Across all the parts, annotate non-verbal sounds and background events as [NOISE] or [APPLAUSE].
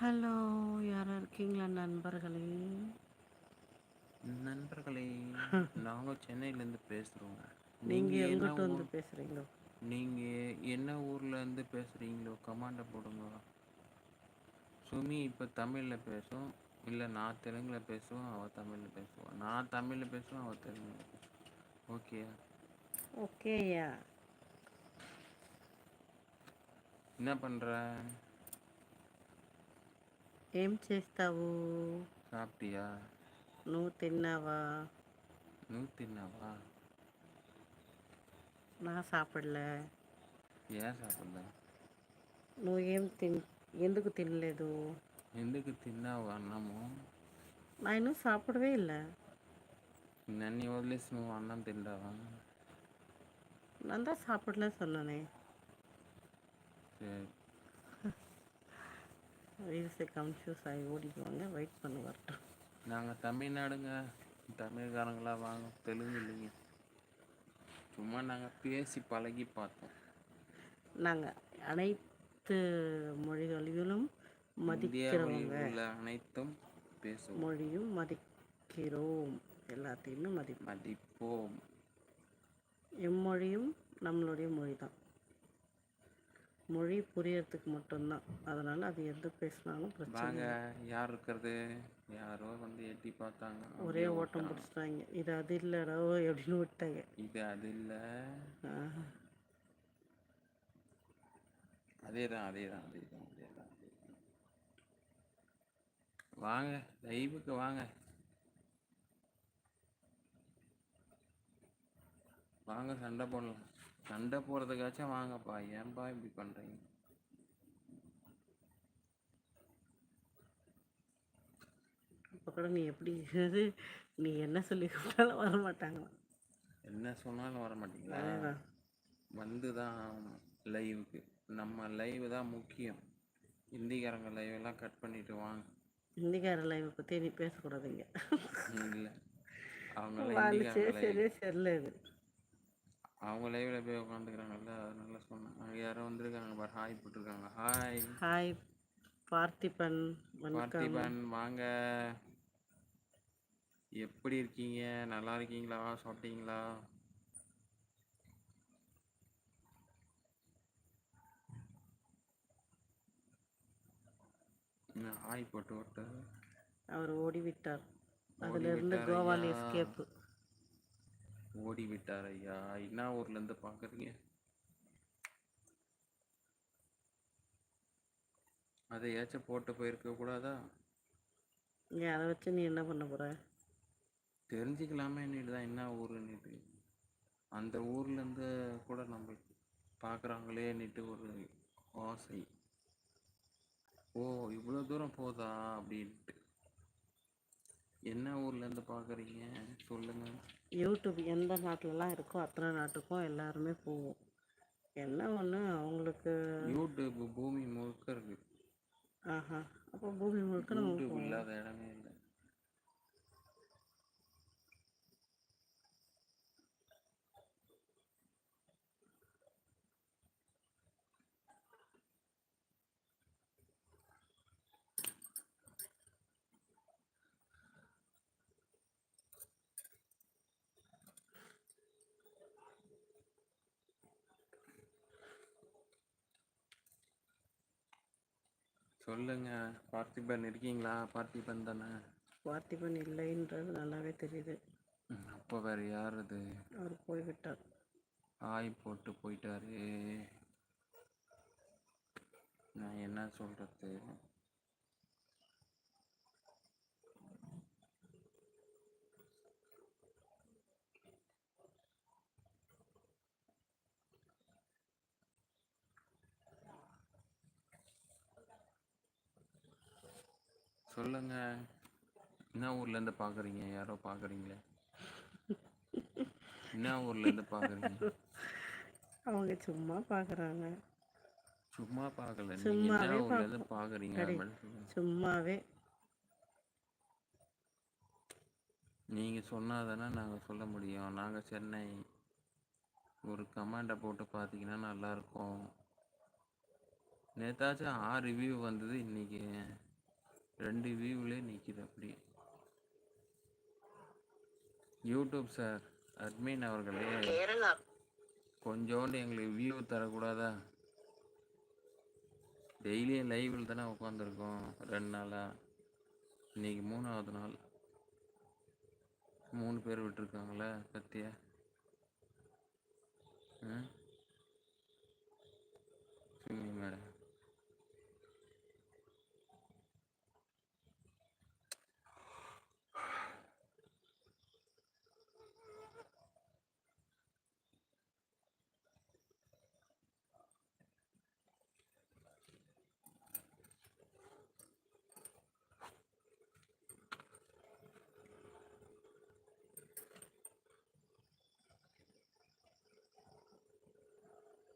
Hello யாரா இருக்கீங்களா நண்பர்களே? நண்பர்களே நாங்க சென்னையிலேருந்து பேசுறோம் நீங்க எங்கிட்டு வந்து பேசுறீங்க நீங்க என்ன ஊர்ல இருந்து பேசுறீங்களோ கமாண்ட போடுங்க. சுமி இப்ப தமிழ்ல பேசும் இல்ல நான் தெலுங்குல பேசுவேன் அவ தமிழ்ல பேசுவா. நான் தமிழ்ல பேசுவேன் அவ தெலுங்குல பேசுவா. ஓகேயா ஓகேயா என்ன பண்ற? ఏం చేస్తావు? సాప్టియా నువ్వు తిన్నావా? నువ్వు తిన్నావా? నా సాపడలే. ఏ సాపడలే? నువ్వు ఏం తిన్ ఎందుకు తినలేదు? ఎందుకు తిన్నావు అన్నము? నాయన సాపడవే ఇల్ల. నన్ను వదిలేసి నువ్వు అన్నం తింటావా? నందా సాపడలే சாப்பிடல ரீல்ஸை கன்ஃபியூஸ் ஆகி ஓடிக்குவாங்க. வெயிட் பண்ண வரட்டும். நாங்கள் தமிழ்நாடுங்க. தமிழ்காரங்களா வாங்க. தெலுங்கு இல்லைங்க. சும்மா நாங்கள் பேசி பழகி பார்த்தோம். நாங்கள் அனைத்து மொழிகளிலும் மதிக்கிறவங்க. அனைத்தும் பேசுவோம். மொழியும் மதிக்கிறோம். எல்லாத்தையுமே மதி மதிப்போம். எம்மொழியும் நம்மளுடைய மொழி தான் மொழி புரியறதுக்கு மட்டும்தான். அதனால் அது எது பேசினாலும் பிரச்சனை வாங்க இல்லை. யார் இருக்கிறது? யாரோ வந்து எட்டி பார்த்தாங்க. ஒரே அப்படியே ஓட்டம் விட்டாங்க. பிடிச்சிட்டாங்க. இது அது இல்லைடா எப்படின்னு விட்டாங்க. இது அது இல்லை. ஆஹா. அதே தான் அதே தான் அதே தான் அதே தான் வாங்க லைவுக்கு வாங்க. வாங்க சண்டை போடலாம். சண்டை போடுறதுக்காச்சும் வாங்கப்பா. ஏன்பா இப்படி பண்றீங்க? இப்போ கூட நீ எப்படி இது? நீ என்ன சொல்லி கூப்பிட்டாலும் வர மாட்டாங்களாம் என்ன சொன்னாலும் வர மாட்டீங்களா? வந்து தான் லைவுக்கு நம்ம லைவ் தான் முக்கியம். ஹிந்திக்காரங்க லைவ் எல்லாம் கட் பண்ணிட்டு வாங்க. இந்திக்கார லைவை பற்றி நீ பேசக்கூடாதுங்க இல்லை. அவங்க சரியே சரியில்ல இது. அவங்க லைவ்ல போய் உட்காந்துக்கிறாங்கல்ல அதனால சொன்னேன் அங்கே யாரோ வந்திருக்காங்க பாரு ஹாய் போட்டிருக்காங்க. ஹாய் ஹாய் பார்த்திபன் பார்த்திபன் வாங்க. எப்படி இருக்கீங்க? நல்லா இருக்கீங்களா? சாப்பிட்டீங்களா? ஹாய் போட்டு விட்டு? அவர் ஓடி விட்டார் ஓடி அதிலிருந்து கோவால். எஸ்கேப்பு ஓடி விட்டார் ஐயா. என்ன ஊர்ல இருந்து பாக்குறீங்க? அதையாச்சும் போட்டு போயிருக்க கூடாதா? நீ அதை வச்சு நீ என்ன பண்ண போற? தெரிஞ்சுக்கலாமே தான். என்ன ஊருன்னுட்டு அந்த ஊர்லேருந்து கூட நம்ம பார்க்குறாங்களேன்னுட்டு ஒரு ஆசை. ஓ இவ்வளோ தூரம் போதா அப்படின்ட்டு. என்ன ஊர்லேருந்து பார்க்குறீங்க சொல்லுங்க. யூடியூப் எந்த நாட்டிலலாம் இருக்கோ அத்தனை நாட்டுக்கும் எல்லாருமே போவோம். என்ன ஒன்று அவங்களுக்கு யூடியூப் பூமி முழுக்க இருக்கு. ஆஹா அப்போ பூமி முழுக்க நம்ம யூடியூப் போவோம். இல்லாத இடமே இல்லை. சொல்லுங்க. பார்த்திபன் இருக்கீங்களா? பார்த்திபன் தானே? பார்த்திபன் இல்லைன்றது நல்லாவே தெரியுது. அப்போ வேற யார் அது? அவர் போய்விட்டார். ஆய் போட்டு போயிட்டாரு. நான் என்ன சொல்றது? சொல்லுங்க. என்ன ஊர்ல இருந்து பாக்குறீங்க? யாரோ பாக்குறீங்களே. என்ன ஊர்ல இருந்து பாக்குறீங்க? அவங்க சும்மா பார்க்குறாங்க சும்மா பார்க்கல நீங்க சும்மாவே. பாக்குறீங்க. சும்மாவே. நீங்க சொன்னாதானே நாங்க சொல்ல முடியும். நாங்க சென்னை ஒரு கமாண்டை போட்டு பார்த்தீங்கன்னா நல்லா இருக்கும். நேத்தாச்சும் ஆ ரிவ்யூ வந்தது இன்னைக்கு. ரெண்டு வியூவிலே நிற்கிது அப்படியே யூடியூப் சார் அட்மின் அவர்களே கொஞ்சோண்டு எங்களுக்கு வியூ தரக்கூடாதா? டெய்லியும் லைவில் தானே உட்காந்துருக்கோம் ரெண்டு நாளாக இன்னைக்கு மூணாவது நாள். மூணு பேர் விட்டுருக்காங்களே பத்தியா? ம்? சுமி மேடம்.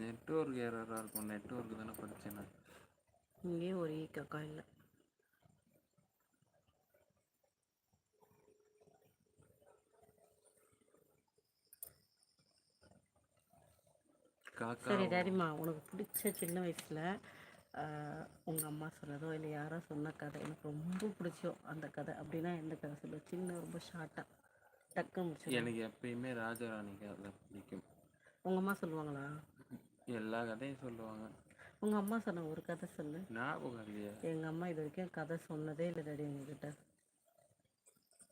நெட்ஒர்க் எரராக இருக்கும். நெட்ஒர்க் தானே படித்தேன் நான் இங்கேயும் ஒரு ஈ கக்கா இல்லை. சரி டாடிம்மா உனக்கு பிடிச்ச சின்ன வயசில் உங்கள் அம்மா சொன்னதோ இல்லை யாரோ சொன்ன கதை எனக்கு ரொம்ப பிடிச்சோ அந்த கதை. அப்படின்னா எந்த கதை சொல்லு? சின்ன ரொம்ப ஷார்ட்டாக டக்குன்னு முடிச்சு எனக்கு எப்பயுமே ராஜாராணி கதை பிடிக்கும். உங்கள் அம்மா சொல்லுவாங்களா? எல்லா கதையும் சொல்லுவாங்க. உங்கள் அம்மா சொன்ன ஒரு கதை சொல்லு. ஞாபகம் இல்லையா. எங்கள் அம்மா இது வரைக்கும் கதை சொன்னதே இல்லை டாடி எங்ககிட்ட.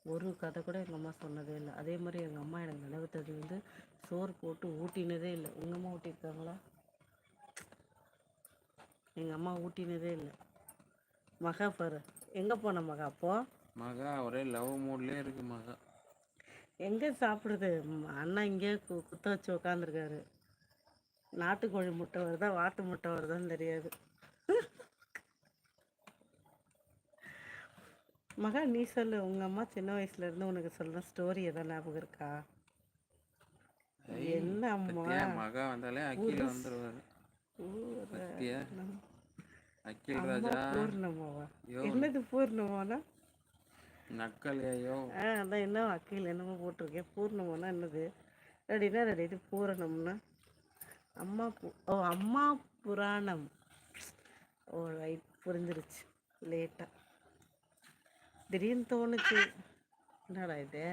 ஒரு கதை கூட எங்கள் அம்மா சொன்னதே இல்லை. அதே மாதிரி எங்கள் அம்மா எனக்கு நினைவு தடி வந்து சோறு போட்டு ஊட்டினதே இல்லை. உங்கள் அம்மா ஊட்டியிருக்காங்களா? எங்கள் அம்மா ஊட்டினதே இல்லை. மகா பாரு. எங்கே போன மகா அப்போ? மகா ஒரே லவ் மூட்லேயே இருக்கு மகா. எங்கே சாப்பிடுது அண்ணா இங்கேயே கு குத்த வச்சு உக்காந்துருக்காரு. நாட்டுக்கோழி முட்டை வருதா வாட்டு முட்டை வருதான்னு தெரியாது. மகா நீ சொல்லு. உங்க அம்மா சின்ன வயசுல இருந்து உனக்கு சொல்ற ஸ்டோரி எதாவது ஞாபகம் இருக்கா? என்ன அம்மா மகா வந்தாலே அக்கீல் வந்துருவாரு. அக்கீல் ராஜா? பூர்ணமாவா. என்னது பூர்ணமானா? நக்கல் ஐயோ ஆ அதான் என்ன அக்கீல் என்னமோ போட்டிருக்கேன் பூர்ணமானா என்னது? ரெடினா ரெடி இது? பூரணம்னா? அம்மா ஓ அம்மா புராணம். ஓ ரைட் புரிஞ்சிருச்சு. லேட்டாக திடீர்னு தோணுச்சு. என்னடா இது?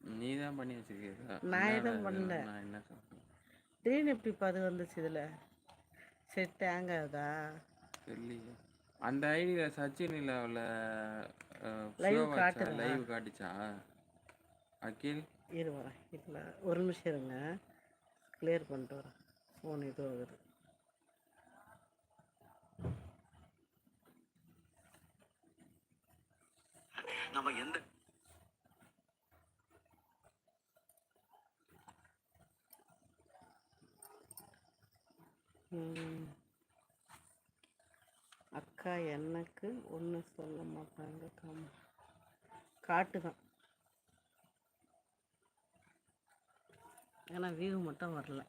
நீ தான் பண்ணி வச்சிருக்கீங்களா நான் எதுவும் பண்ணல. திடீர்னு எப்படி அது வந்துச்சு இதில்? சரி டேங் ஆகுதா? அந்த ஐடியில் சச்சின் இல்லாவில் Live காட்டுதா? லைவ் காட்டுச்சா? அகில்? இரு வரேன் இல்லை ஒரு நிமிஷம் இருங்க. கிளியர் பண்ணிட்டு வரேன். ஃபோன் இது ஆகுது. நம்ம எந்த. அக்கா எனக்கு ஒன்றும் சொல்ல மாட்டாங்க கம். காட்டுதான். ஏன்னா வியூ மட்டும் வரல.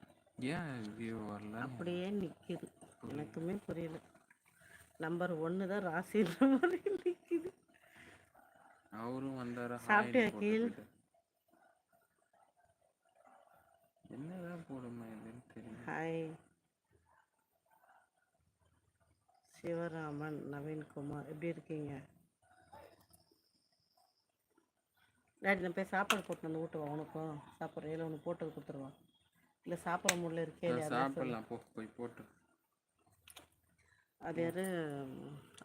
ஏன் வியூ வரல? அப்படியே நிற்கிது எனக்குமே புரியல. நம்பர் ஒன்று தான் ராசின்ற மாதிரி நிற்கிது அவரும் வந்தாரா சாப்பிட்டியா? போயிட்டாரு. என்னதான் போடுமா இதுன்னு தெரியல. ஹாய் சிவராமன் நவீன்குமார் எப்படி இருக்கீங்க? டாடி நான் போய் சாப்பாடு போட்டு வந்து ஊட்டுவா உனக்கும்? சாப்பிட்ற இல்லை உனக்கு போட்டு கொடுத்துருவான் இல்லை சாப்பிட்ற முடியல இருக்கே நான். சாப்பிடலாம் போ போய் போட்டு. அது யாரு?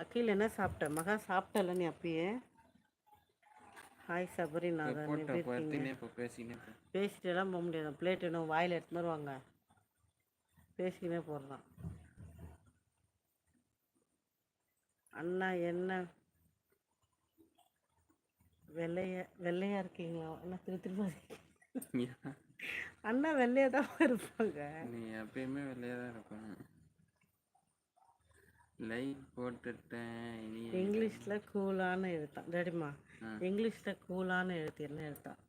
அக்கீல் என்ன சாப்பிட்ட? மகா சாப்பிட்டல நீ அப்பயே? ஹாய் சபரிநாதன் பேசினே போ பேசிட்டு எல்லாம் போக முடியாது. பிளேட் இன்னும் வாயில் எடுத்துன்னு வருவாங்க. பேசிக்கினே போடுறான் அண்ணா என்ன? வெள்ளைய வெள்ளையா இருக்கீங்களா? என்ன திரு திரும்ப அண்ணா வெள்ளையா தான் இருப்பாங்க. நீ எப்பயுமே வெளியே தான் இருக்கணும் லைக் போட்டுட்டேன் இங்கிலீஷில் கூலான எழுத்தான். ரெடிமா ஆ. இங்கிலீஷில் கூலான எழுத்து என்ன எழுத்தான்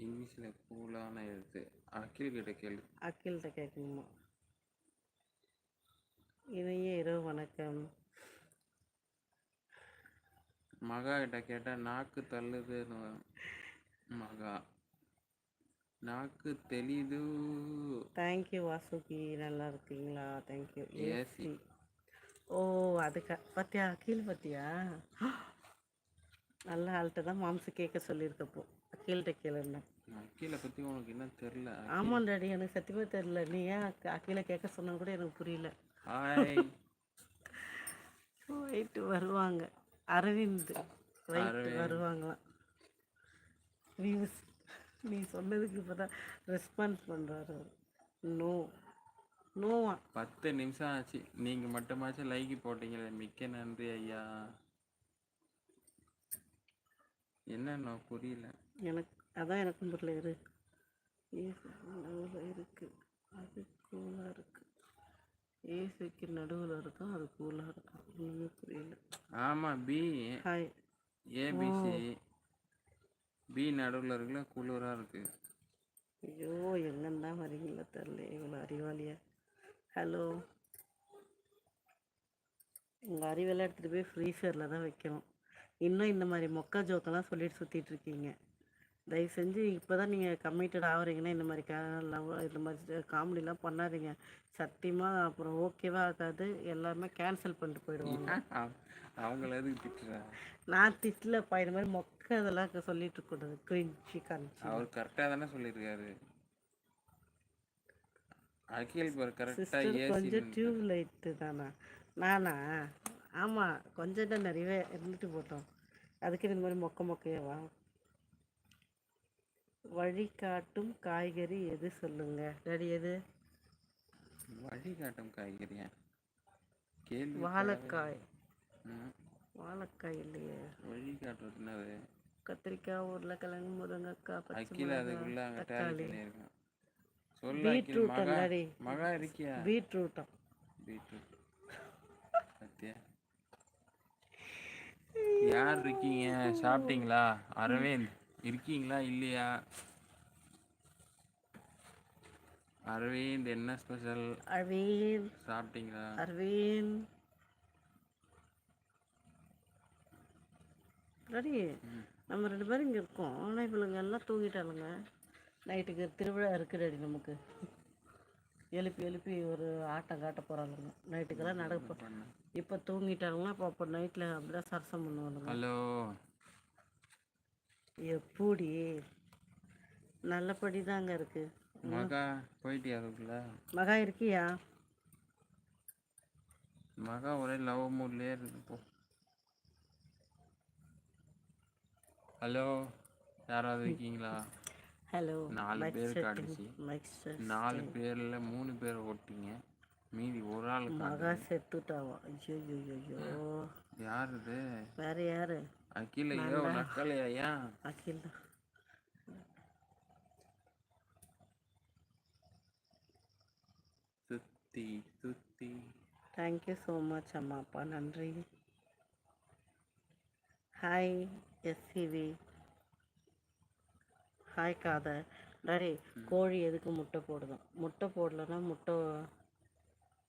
இங்கிலீஷில் கூலான எழுத்து. அகில் கிட்ட கேளு. அக்கில்கிட்ட கேட்கணுமா? இணைய இரவு வணக்கம். மகா கிட்ட கேட்டா நாக்கு தள்ளுதுன்னு. மகா. நாக்கு தெளிது. தேங்க்யூ வாசுகி. நல்லா இருக்கீங்களா? Thank you AC. ஏசி ஓ அதுக்கா பார்த்தியா அகில் பார்த்தியா நல்ல ஆள்கிட்ட தான் மாம்சு கேட்க சொல்லியிருக்கப்போ. அகில்கிட்ட கேளுன்னு அகிலை பத்தி உனக்கு என்ன தெரியல? ஆமாம் டாடி எனக்கு சத்தியமாக தெரியல. நீ ஏன் அக்க- அகிலை கேட்க சொன்னா கூட எனக்கு புரியல. ஹாய் [LAUGHS] ரைட்டு வருவாங்க. அரவிந்த். வருவாங்களாம். வியூஸ் நீ சொன்னதுக்கு இப்போ தான் ரெஸ்பான்ஸ் பண்ணுறாரு நோ நோவா. பத்து நிமிஷம் ஆச்சு. நீங்க மட்டுமாச்சும் லைக் போட்டீங்களே. மிக்க நன்றி ஐயா. என்னண்ணா புரியல. எனக்கு அதான் எனக்கும் புரியல இரு. இருக்கு. அது கூலாக இருக்கு. ஏசுக்கு நடுவில் இருக்கும் அது கூலாக இருக்கும் ஒன்றுமே புரியல. ஆமா பி ஹாய் ஏபிசி பி நடுவில் இருக்குல்ல குளிரா இருக்கு. ஐயோ எங்கேருந்தா வரீங்களோ தெரில இவ்வளோ அறிவாளியா. ஹலோ உங்கள் அறிவெல்லாம் எடுத்துகிட்டு போய் ஃப்ரீசரில் தான் வைக்கணும். இன்னும் இந்த மாதிரி மொக்க ஜோக்கெல்லாம் சொல்லிட்டு சுற்றிட்டு இருக்கீங்க. தயவு செஞ்சு இப்போ தான் நீங்கள் கம்மிட்டட் ஆகுறீங்கன்னா இந்த மாதிரி கா லவ் இந்த மாதிரி காமெடிலாம் பண்ணாதீங்க. சத்தியமாக அப்புறம் ஓகேவா ஆகாது. எல்லாமே கேன்சல் பண்ணிட்டு போயிடுவாங்க. [LAUGHS] அவ- அவங்கள எதுக்கு திட்டுற? நான் திட்டலப்பா. இந்த மாதிரி மொக்க இதெல்லாம் சொல்லிட்டு இருக்கக்கூடாது. கிரிஞ்சி கஞ்சி அவர் கரெக்டாக தானே சொல்லியிருக்காரு. அகில் பார் கரெக்டாக கொஞ்சம் டியூப் லைட்டு தானா? நானா? ஆமாம் கொஞ்சம் தான் நிறையவே இருந்துட்டு போட்டோம். அதுக்கு இந்த மாதிரி மொக்க மொக்கையவா? வழிகாட்டும் காய்கறி எது சொல்லுங்க? டாடி எது? வழிகாட்டும் காய்கறியா? கேள்வி வாழைக்காய். ம், வாழைக்காய் இல்லையே. வழிகாட்டுறது என்னது? கத்திரிக்காய் உருளைக்கிழங்கு முருங்கைக்காய் பச்சை தக்காளி. பீட்ரூட் மகா டாடி. மகா இருக்கியா? பீட்ரூட்டம். பீட்ரூட். பத்தியா யார் இருக்கீங்க? சாப்பிட்டீங்களா? அரவிந்த் இருக்கீங்களா இல்லையா? அரவிந்த் என்ன ஸ்பெஷல் அரவிந்த். சாப்பிட்டீங்களா? அரவிந்த். டாடி நம்ம ரெண்டு பேரும் இங்கே இருக்கோம். ஆனால் இவளுங்க எல்லாம் தூங்கிட்டாளுங்க. நைட்டுக்கு திருவிழா இருக்கு டாடி நமக்கு. எழுப்பி எழுப்பி ஒரு ஆட்டம் காட்ட போகிறாளுங்க நைட்டுக்கெல்லாம் நடக்க இப்போ தூங்கிட்டாங்கன்னா அப்போ அப்போ நைட்டில் அப்படிதான் சரசம் பண்ணுவாளுங்க. ஹலோ. எப்படி? நல்லபடி தாங்க இருக்கு. மகா போயிட்டியா அதுக்குள்ள? மகா இருக்கியா? மகா ஒரே லவ் மூட்லயே இருக்கு போ. ஹலோ யாராவது இருக்கீங்களா? ஹலோ நாலு மைக் செட் நாலு பேர்ல மூணு பேர் ஓட்டிங்க. மீதி ஒரு ஆள் மகா செத்துட்டாவா? ஐயோ ஐயோ ஐயோ யார் இது? வேற யாரு? அகில ஐயோ நக்கலையா? அகில் தான் சுத்தி சுத்தி தேங்க்யூ ஸோ மச் அம்மா அப்பா. நன்றி. Hi SCV hi Khader. Daddy கோழி எதுக்கு முட்டை போடுதான் முட்டை போடலைன்னா முட்டை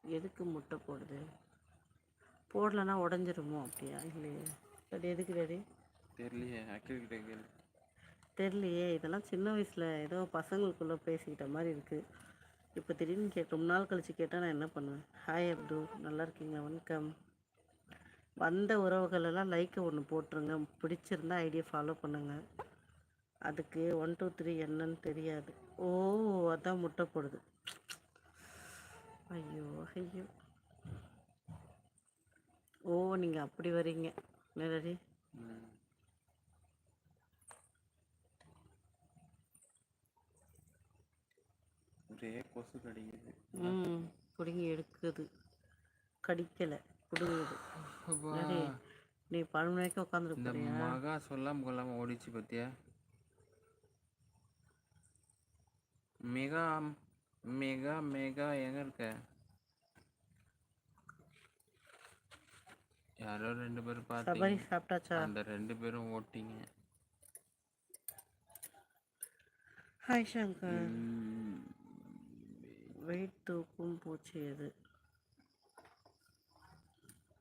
எதுக்கு முட்டை போடுது? போடலைன்னா உடஞ்சிருமோ அப்படியா? இல்லையே. டாடி எதுக்கு டாடி? தெரியலையே அகில் கிட்ட கேளு. தெரியலையே இதெல்லாம் சின்ன வயசில் ஏதோ பசங்களுக்குள்ளே பேசிக்கிட்ட மாதிரி இருக்குது இப்போ திடீர்னு கே ரொம்ப நாள் கழிச்சு கேட்டால் நான் என்ன பண்ணுவேன்? ஹாய் அப்து நல்லா இருக்கீங்களா? வணக்கம் வந்த உறவுகள் எல்லாம் லைக்கை ஒன்று போட்டுருங்க. பிடிச்சிருந்தா ஐடியா ஃபாலோ பண்ணுங்க. அதுக்கு ஒன் டூ த்ரீ என்னன்னு தெரியாது. ஓ அதான் முட்டை போடுது. ஐயோ ஐயோ. ஓ நீங்கள் அப்படி வரீங்க. நேரடி ம். ஒரே கொசு கடிக்குது. ம் பிடுங்கி எடுக்குது. கடிக்கலை பிடுங்குது நீ பன்னெண்டு மணிக்கு போறியா? மகா சொல்லாம கொள்ளாம ஓடிச்சு பத்தியா? மெகா மெகா மெகா எங்க இருக்க? யாரோ ரெண்டு பேரும் சபரி பார்த்தீங்க சாப்பிட்டாச்சா? அந்த ரெண்டு பேரும் ஓட்டிங்க. ஹாய் சங்கர் ம், வெயிட் தூக்கும் பூச்சி எது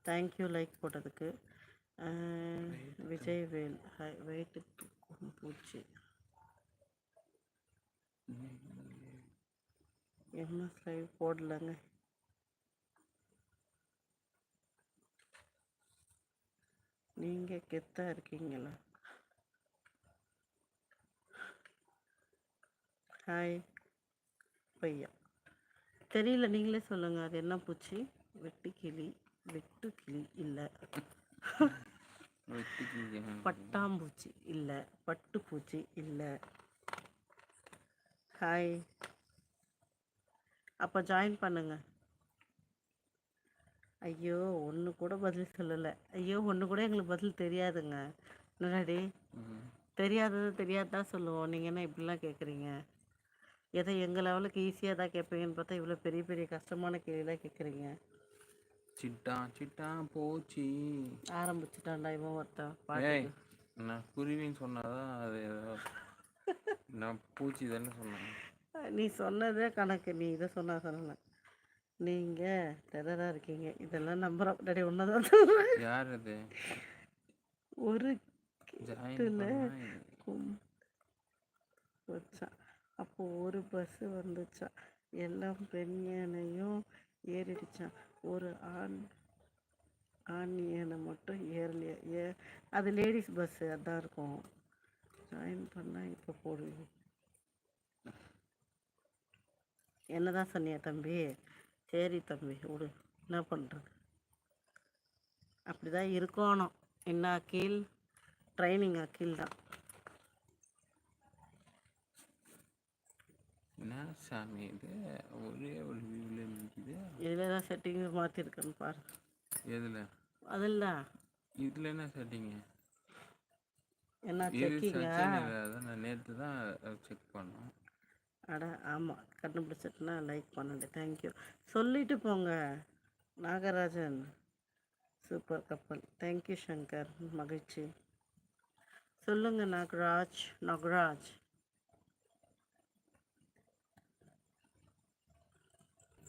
தேங்க்யூ லைக் போட்டதுக்கு. அஹ், விஜய் வேல். ஹாய் வெயிட் தூக்கும் பூச்சி. எம்எஸ் லைவ் போடலங்க? நீங்கள் கெத்தா இருக்கீங்களா? ஹாய் பையா. தெரியல நீங்களே சொல்லுங்க. அது என்ன பூச்சி? வெட்டு கிளி. வெட்டு கிளி இல்லை. பட்டாம்பூச்சி இல்லை. பட்டுப்பூச்சி இல்லை. ஹாய் அப்போ ஜாயின் பண்ணுங்க. ஐயோ ஒன்று கூட பதில் சொல்லலை. ஐயோ ஒன்று கூட எங்களுக்கு பதில் தெரியாதுங்க. என்னடாடி? தெரியாதது தெரியாததா சொல்லுவோம். நீங்கள் என்ன இப்படிலாம் கேட்குறீங்க எதை எங்கள் லெவலுக்கு ஈஸியாக தான் கேட்பீங்கன்னு பார்த்தா இவ்வளோ பெரிய பெரிய கஷ்டமான கேள்விலாம் கேட்குறீங்க. சிட்டா சிட்டா போச்சு. ஆரம்பிச்சுட்டான்டா இவன் ஒருத்தன். நான் குருவின்னு சொன்னாதான் அது நான் பூச்சி தானே சொன்னேன். நீ சொன்னதே கணக்கு. நீ இதை சொன்னா சொல்லலை. நீங்கள் டெரராக இருக்கீங்க. இதெல்லாம் நம்புற. டேடி ஒன்றதான் யார் அது? ஒரு ஜாயின் கிட்டுல வச்சான் அப்போ ஒரு பஸ்ஸு வந்துச்சான் எல்லாம் பெண் யானையும் ஏறிடுச்சான் ஒரு ஆண் ஆண் யானை மட்டும் ஏறலையா? ஏ அது லேடிஸ் பஸ்ஸு அதான் இருக்கும். ஜாயின் பண்ணால் இப்போ போடுவீங்க. என்னதான் சொன்னியா தம்பி? சரி தம்பி விடு. என்ன பண்ணுறது அப்படி தான் இருக்கணும். என்ன அக்கீல் ட்ரைனிங் அக்கீல் தான். என்ன சாமி இது? ஒரே ஒரு வியூவில் நிற்கிது இதில் தான் செட்டிங்ஸ் மாற்றிருக்கேன்னு பாரு. எதில்? அதில். இதில் என்ன செட்டிங்கு என்ன செக்கிங்கா அதான் நான் நேற்று தான் செக் பண்ணோம். அட ஆமாம் கண்டுபிடிச்சிட்டுனா லைக் பண்ணுங்க தேங்க்யூ சொல்லிட்டு போங்க. நாகராஜன் சூப்பர் கப்பல் தேங்க்யூ சங்கர் மகிழ்ச்சி. சொல்லுங்க நாகராஜ் நாகராஜ்.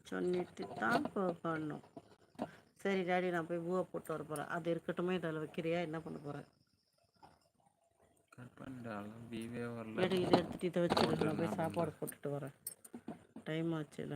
சொல்லிட்டு தான் போகணும் சரி டாடி நான் போய் பூவை போட்டு வர போகிறேன் அது இருக்கட்டுமே இதில் வைக்கிறியா என்ன பண்ண போகிறேன் கட் பண்ணிட்டாலும் வீவே வரல. இதை எடுத்துட்டு இதை வச்சுட்டு நான் போய் சாப்பாடு போட்டுட்டு வரேன். டைம் ஆச்சுல.